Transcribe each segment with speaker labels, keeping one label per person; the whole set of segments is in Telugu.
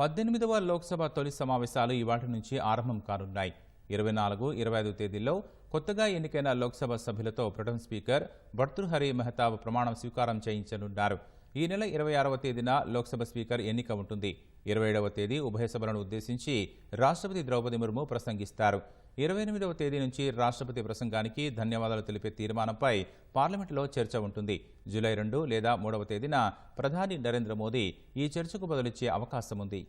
Speaker 1: పద్దెనిమిదవ లోక్సభ తొలి సమావేశాలు ఇవాటి నుంచి ఆరంభం కానున్నాయి. ఇరవై నాలుగు ఇరవై ఐదు తేదీల్లో కొత్తగా ఎన్నికైన లోక్సభ సభ్యులతో ప్రొటం స్పీకర్ భర్తృహరి మెహతాబ్ ప్రమాణం స్వీకారం చేయించనున్నారు. ఈ నెల ఇరవై ఆరవ తేదీన లోక్సభ స్పీకర్ ఎన్నిక ఉంటుంది. ఇరవై ఏడవ తేదీ ఉభయ సభలను ఉద్దేశించి రాష్ట్రపతి ద్రౌపది ముర్ము ప్రసంగిస్తారు. ఇరవై ఎనిమిదవ తేదీ నుంచి రాష్ట్రపతి ప్రసంగానికి ధన్యవాదాలు తెలిపే తీర్మానంపై పార్లమెంటులో చర్చ ఉంటుంది. జూలై రెండు లేదా మూడవ తేదీన ప్రధాని నరేంద్ర మోదీ ఈ చర్చకు బదులిచ్చే అవకాశం ఉంది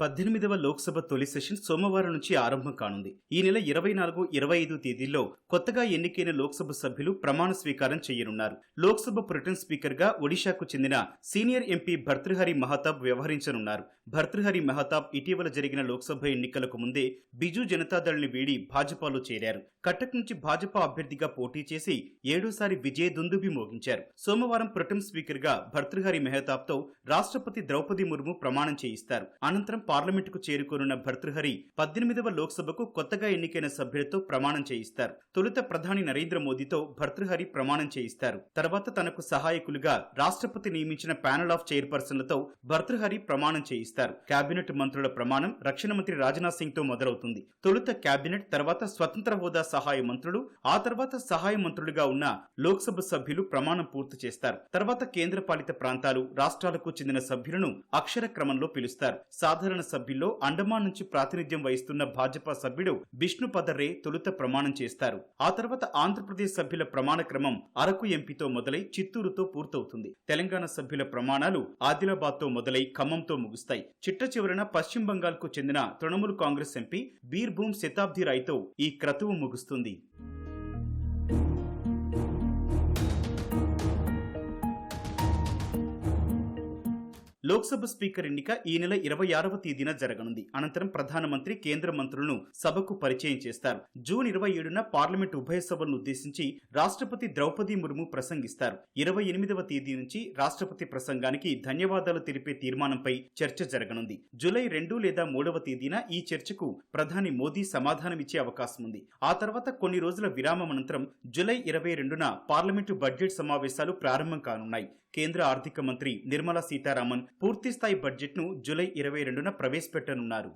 Speaker 2: పద్దెనిమిదవ లోక్సభ తొలి సెషన్ సోమవారం నుంచి ఆరంభం కానుంది. ఈ నెల ఇరవై నాలుగు ఇరవై ఐదు తేదీల్లో కొత్తగా ఎన్నికైన లోక్సభ సభ్యులు ప్రమాణ స్వీకారం చేయనున్నారు. లోక్సభ ప్రొటెన్ స్పీకర్గా ఒడిశాకు చెందిన సీనియర్ ఎంపీ భర్తృహరి మహతాబ్ వ్యవహరించనున్నారు. భర్తృహరి మహతాబ్ ఇటీవల జరిగిన లోక్సభ ఎన్నికలకు ముందే బిజు జనతాదళ్ని వీడి భాజపాలో చేరారు. కటక్ నుంచి భాజపా అభ్యర్థిగా పోటీ చేసి ఏడోసారి విజయ దుందుబి మోగించారు. సోమవారం ప్రొటెం స్పీకర్గా భర్తృహరి మెహతాబ్తో రాష్ట్రపతి ద్రౌపది ముర్ము ప్రమాణం చేయిస్తారు. అనంతరం పార్లమెంటుకు చేరుకోనున్న భర్తృహరి పద్దెనిమిదవ లోక్సభకు కొత్తగా ఎన్నికైన సభ్యులతో ప్రమాణం చేయిస్తారు. తొలుత ప్రధాని నరేంద్ర మోదీతో భర్తృహరి ప్రమాణం చేయిస్తారు. తర్వాత తనకు సహాయకులుగా రాష్ట్రపతి నియమించిన ప్యానల్ ఆఫ్ చైర్పర్సన్లతో భర్తృహరి ప్రమాణం చేయిస్తారు. కేబినెట్ మంత్రుల ప్రమాణం రక్షణ మంత్రి రాజ్నాథ్ సింగ్తో మొదలవుతుంది. తొలుత కేబినెట్ తర్వాత స్వతంత్ర హోదా సహాయ మంత్రులు ఆ తర్వాత సహాయ మంత్రులుగా ఉన్న లోక్సభ సభ్యులు ప్రమాణం పూర్తి చేస్తారు. తర్వాత కేంద్రపాలిత ప్రాంతాలు రాష్ట్రాలకు చెందిన సభ్యులను అక్షర క్రమంలో పిలుస్తారు. సాధారణ సభ్యుల్లో అండమాన్ నుంచి ప్రాతినిధ్యం వహిస్తున్న భాజపా సభ్యుడు బిష్ణు పదర్రే తొలుత ప్రమాణం చేస్తారు. ఆ తర్వాత ఆంధ్రప్రదేశ్ సభ్యుల ప్రమాణ క్రమం అరకు ఎంపీతో మొదలై చిత్తూరుతో పూర్తవుతుంది. తెలంగాణ సభ్యుల ప్రమాణాలు ఆదిలాబాద్తో మొదలై ఖమ్మంతో ముగుస్తాయి. చిట్ట చివరన పశ్చిమ బంగాల్కు చెందిన తృణమూల్ కాంగ్రెస్ ఎంపీ బీర్భూమ్ శతాబ్ది రాయ్తో ఈ క్రతువు ముగుస్తుంది. లోక్సభ స్పీకర్ ఎన్నిక ఈ నెల ఇరవై ఆరవ తేదీన జరగనుంది. అనంతరం ప్రధానమంత్రి కేంద్ర మంత్రులను సభకు పరిచయం చేస్తారు. జూన్ ఇరవై ఏడున పార్లమెంట్ ఉభయ సభలను ఉద్దేశించి రాష్ట్రపతి ద్రౌపది ముర్ము ప్రసంగిస్తారు. ఇరవై ఎనిమిదవ తేదీ నుంచి రాష్ట్రపతి ప్రసంగానికి ధన్యవాదాలు తెలిపే తీర్మానంపై చర్చ జరగనుంది. జూలై రెండు లేదా మూడవ తేదీన ఈ చర్చకు ప్రధాని మోదీ సమాధానమిచ్చే అవకాశం ఉంది ఆ తర్వాత కొన్ని రోజుల విరామం అనంతరం జూలై ఇరవై రెండున పార్లమెంటు బడ్జెట్ సమావేశాలు ప్రారంభం కానున్నాయి. కేంద్ర ఆర్థిక మంత్రి నిర్మలా సీతారామన్ పూర్తిస్థాయి బడ్జెట్ను జూలై ఇరవై రెండున ప్రవేశపెట్టనున్నారు.